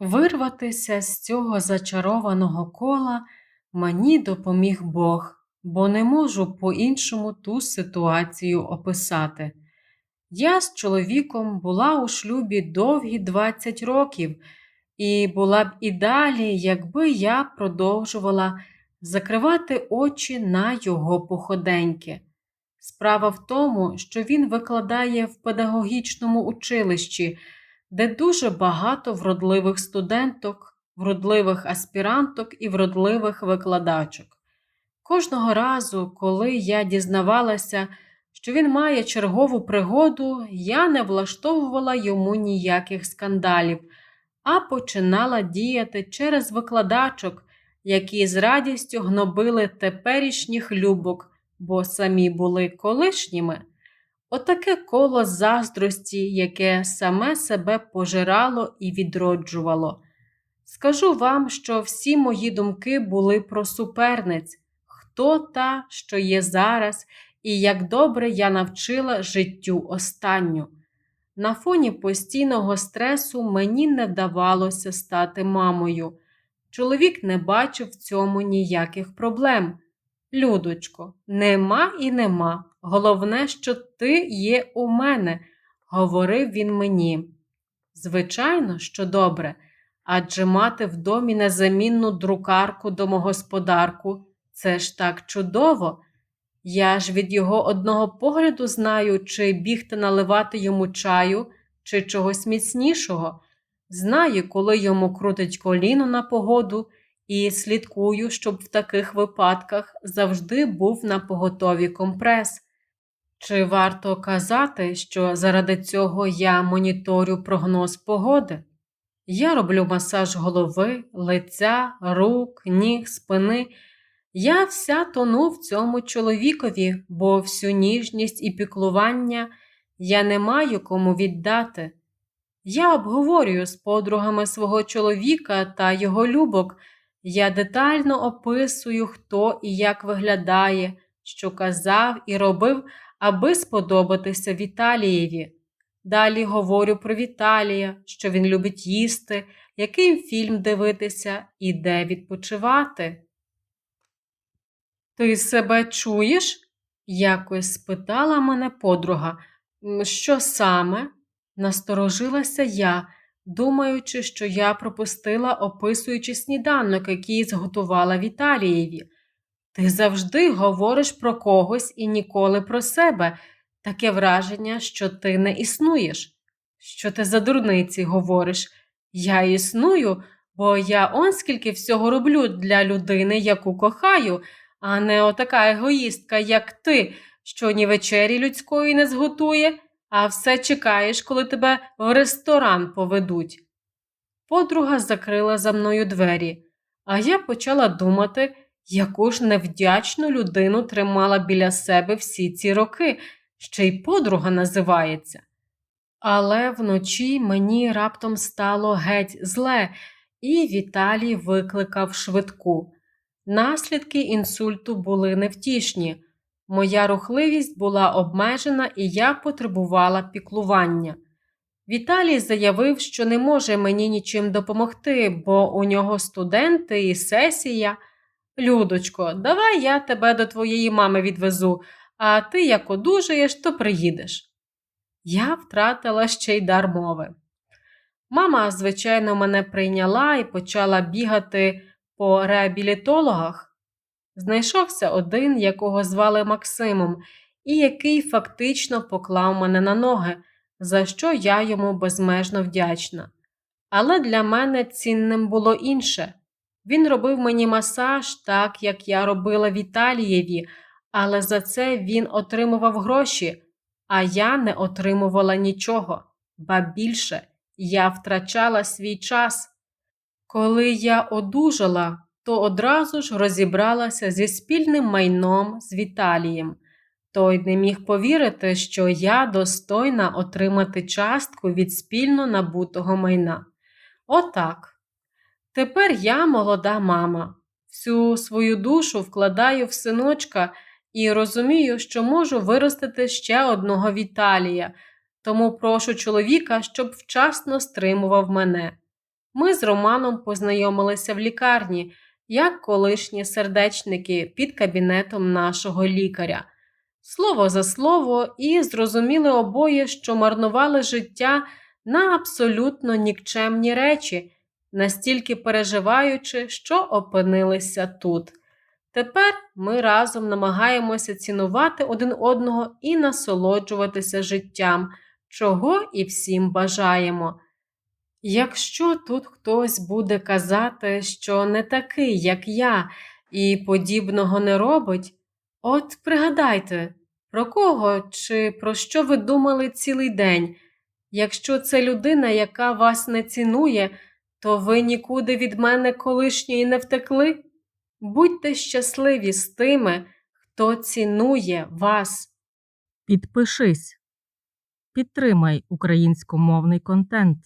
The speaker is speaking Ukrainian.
Вирватися з цього зачарованого кола мені допоміг Бог, бо не можу по-іншому ту ситуацію описати. Я з чоловіком була у шлюбі довгі 20 років, і була б і далі, якби я продовжувала закривати очі на його походеньки. Справа в тому, що він викладає в педагогічному училищі де дуже багато вродливих студенток, вродливих аспіранток і вродливих викладачок. Кожного разу, коли я дізнавалася, що він має чергову пригоду, я не влаштовувала йому ніяких скандалів, а починала діяти через викладачок, які з радістю гнобили теперішніх любок, бо самі були колишніми. Отаке коло заздрості, яке саме себе пожирало і відроджувало. Скажу вам, що всі мої думки були про суперниць, хто та, що є зараз, і як добре я навчила життю останню. На фоні постійного стресу мені не вдавалося стати мамою. Чоловік не бачив в цьому ніяких проблем. Людочко, нема і нема. Головне, що ти є у мене, говорив він мені. Звичайно, що добре, адже мати в домі незамінну друкарку домогосподарку це ж так чудово. Я ж від його одного погляду знаю, чи бігти наливати йому чаю, чи чогось міцнішого. Знаю, коли йому крутить коліно на погоду і слідкую, щоб в таких випадках завжди був на поготові компрес. Чи варто казати, що заради цього я моніторю прогноз погоди? Я роблю масаж голови, лиця, рук, ніг, спини. Я вся тону в цьому чоловікові, бо всю ніжність і піклування я не маю кому віддати. Я обговорюю з подругами свого чоловіка та його любок. Я детально описую, хто і як виглядає, що казав і робив, аби сподобатися Віталієві. Далі говорю про Віталія, що він любить їсти, який фільм дивитися і де відпочивати. Ти себе чуєш? якось спитала мене подруга. Що саме? Насторожилася я думаючи, що я пропустила, описуючи сніданок, який зготувала Віталієві. Ти завжди говориш про когось і ніколи про себе. Таке враження, що ти не існуєш. Що ти за дурниці говориш? Я існую, бо я он скільки всього роблю для людини, яку кохаю, а не отака егоїстка, як ти, що ні вечері людської не зготує, а все чекаєш, коли тебе в ресторан поведуть. Подруга закрила за мною двері, а я почала думати, яку ж невдячну людину тримала біля себе всі ці роки, ще й подруга називається. Але вночі мені раптом стало геть зле, і Віталій викликав швидку. Наслідки інсульту були невтішні. Моя рухливість була обмежена і я потребувала піклування. Віталій заявив, що не може мені нічим допомогти, бо у нього студенти і сесія. Людочко, давай я тебе до твоєї мами відвезу, а ти, як одужаєш, то приїдеш. Я втратила ще й дар мови. Мама, звичайно, мене прийняла і почала бігати по реабілітологах. Знайшовся один, якого звали Максимом, і який фактично поклав мене на ноги, за що я йому безмежно вдячна. Але для мене цінним було інше. Він робив мені масаж, так як я робила Віталієві, але за це він отримував гроші, а я не отримувала нічого, ба більше я втрачала свій час. Коли я одужала, то одразу ж розібралася зі спільним майном з Віталієм. Той не міг повірити, що я достойна отримати частку від спільно набутого майна. Отак. Тепер я молода мама. Всю свою душу вкладаю в синочка і розумію, що можу виростити ще одного Віталія, тому прошу чоловіка, щоб вчасно стримував мене. Ми з Романом познайомилися в лікарні, як колишні сердечники під кабінетом нашого лікаря. Слово за слово, і зрозуміли обоє, що марнували життя на абсолютно нікчемні речі, настільки переживаючи, що опинилися тут. Тепер ми разом намагаємося цінувати один одного і насолоджуватися життям, чого і всім бажаємо. Якщо тут хтось буде казати, що не такий, як я, і подібного не робить, от пригадайте, про кого чи про що ви думали цілий день? Якщо це людина, яка вас не цінує, то ви нікуди від мене колишньої не втекли? Будьте щасливі з тими, хто цінує вас. Підпишись. Підтримай українськомовний контент.